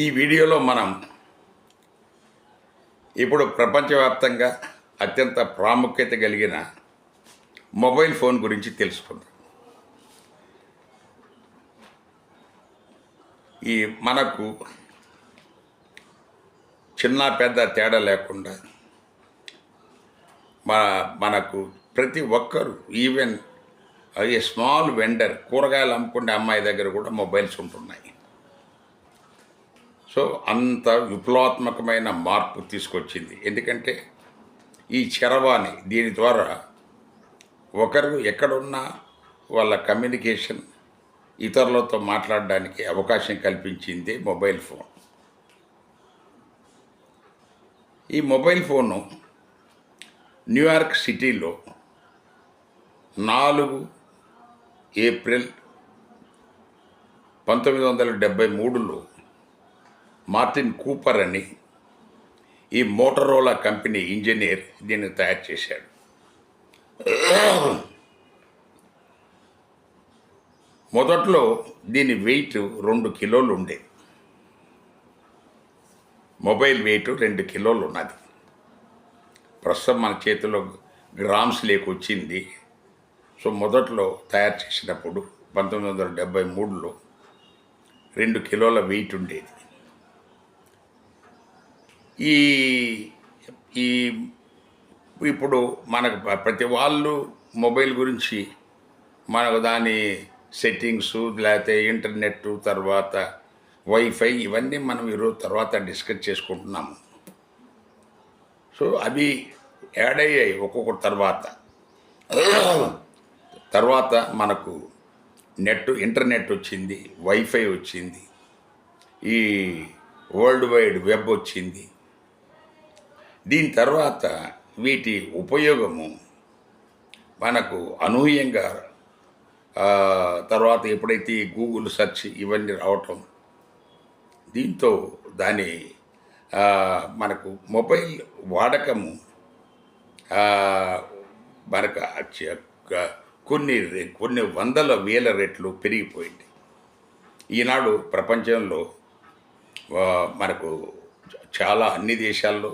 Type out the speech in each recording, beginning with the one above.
ఈ వీడియోలో మనం ఇప్పుడు ప్రపంచవ్యాప్తంగా అత్యంత ప్రాముఖ్యత కలిగిన మొబైల్ ఫోన్ గురించి తెలుసుకుందాం. ఈ మనకు చిన్న పెద్ద తేడా లేకుండా మన మనకు ప్రతి ఒక్కరు ఈవెన్ ఏ స్మాల్ వెండర్ కూరగాయలు అమ్ముకునే అమ్మాయి దగ్గర కూడా మొబైల్స్ ఉంటున్నాయి. సో అంత విప్లవాత్మకమైన మార్పు తీసుకొచ్చింది. ఎందుకంటే ఈ చరవాణి దీని ద్వారా ఒకరు ఎక్కడున్నా వాళ్ళ కమ్యూనికేషన్ ఇతరులతో మాట్లాడడానికి అవకాశం కల్పించింది మొబైల్ ఫోన్. ఈ మొబైల్ ఫోను న్యూయార్క్ సిటీలో నాలుగు ఏప్రిల్ పంతొమ్మిది వందల డెబ్భై మూడులో మార్టిన్ కూపర్ అని ఈ మోటరోలా కంపెనీ ఇంజనీర్ దీన్ని తయారు చేశాడు. మొదట్లో దీని వెయిట్ రెండు కిలోలు ఉండే. మొబైల్ వెయిట్ రెండు కిలోలు ఉన్నది. ప్రస్తుతం మన చేతిలో గ్రామ్స్ లేకొచ్చింది సో మొదట్లో తయారు చేసినప్పుడు పంతొమ్మిది వందల డెబ్భై మూడులో రెండు కిలోల వెయిట్ ఉండేది. ఈ ఈ ఇప్పుడు మనకు ప్రతి వాళ్ళు మొబైల్ గురించి మనకు దాని సెట్టింగ్స్ లేకపోతే ఇంటర్నెట్ తర్వాత వైఫై ఇవన్నీ మనం ఈరోజు తర్వాత డిస్కస్ చేసుకుంటున్నాము. సో అవి యాడ్ అయ్యాయి ఒక్కొక్కటి తర్వాత. తర్వాత మనకు నెట్ ఇంటర్నెట్ వచ్చింది వైఫై వచ్చింది ఈ వరల్డ్ వైడ్ వెబ్ వచ్చింది దీని తర్వాత వీటి ఉపయోగము మనకు అనూహ్యంగా తర్వాత ఎప్పుడైతే గూగుల్ సెర్చ్ ఇవన్నీ రావటం దీంతో దాని మనకు మొబైల్ వాడకము మనకు కొన్ని కొన్ని వందల వేల రెట్లు పెరిగిపోయింది. ఈనాడు ప్రపంచంలో మనకు చాలా అన్ని దేశాల్లో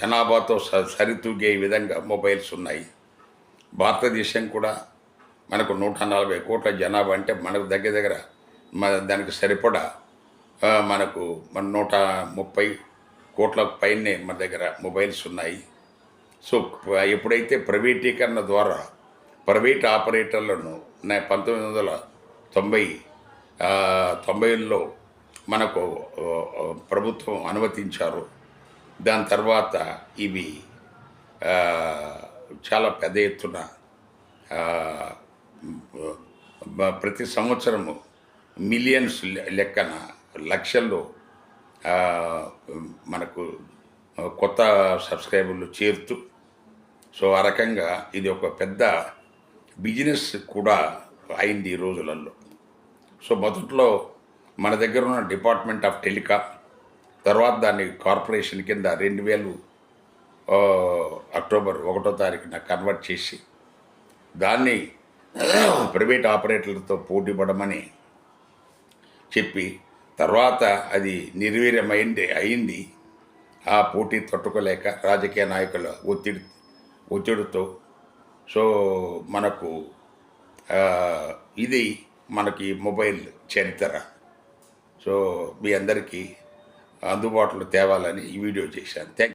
జనాభాతో స- సరితూగే విధంగా మొబైల్స్ ఉన్నాయి. భారతదేశం కూడా మనకు నూట నలభై కోట్ల జనాభా అంటే మనకు దగ్గర దగ్గర మన దానికి సరిపడా మనకు మన నూట ముప్పై కోట్ల పైనే మన దగ్గర మొబైల్స్ ఉన్నాయి. సో ఎప్పుడైతే ప్రైవేటీకరణ ద్వారా ప్రైవేట్ ఆపరేటర్లను నే- పంతొమ్మిది వందల తొంభై తొంభైలో మనకు ప్రభుత్వం అనుమతించారు. దాని తర్వాత ఇవి చాలా పెద్ద ఎత్తున ప్రతి సంవత్సరము మిలియన్స్ లెక్కన లక్షల్లో మనకు కొత్త సబ్స్క్రైబర్లు చేరుతూ సో ఆ రకంగా ఇది ఒక పెద్ద బిజినెస్ కూడా అయింది ఈ రోజులలో సో మొదట్లో మన దగ్గర ఉన్న డిపార్ట్మెంట్ ఆఫ్ టెలికాం తర్వాత దాన్ని కార్పొరేషన్ కింద రెండు వేలు అక్టోబర్ ఒకటో తారీఖున కన్వర్ట్ చేసి దాన్ని ప్రైవేట్ ఆపరేటర్లతో పోటీ పడమని చెప్పి తర్వాత అది నిర్వీర్యమైంది అయింది. ఆ పోటీ తట్టుకోలేక రాజకీయ నాయకుల ఒత్తిడి ఒత్తిడితో. సో మనకు ఇది మనకి మొబైల్ చరిత్ర. సో మీ అందరికీ అందుబాటులో తేవాలని ఈ వీడియో చేశాను. థ్యాంక్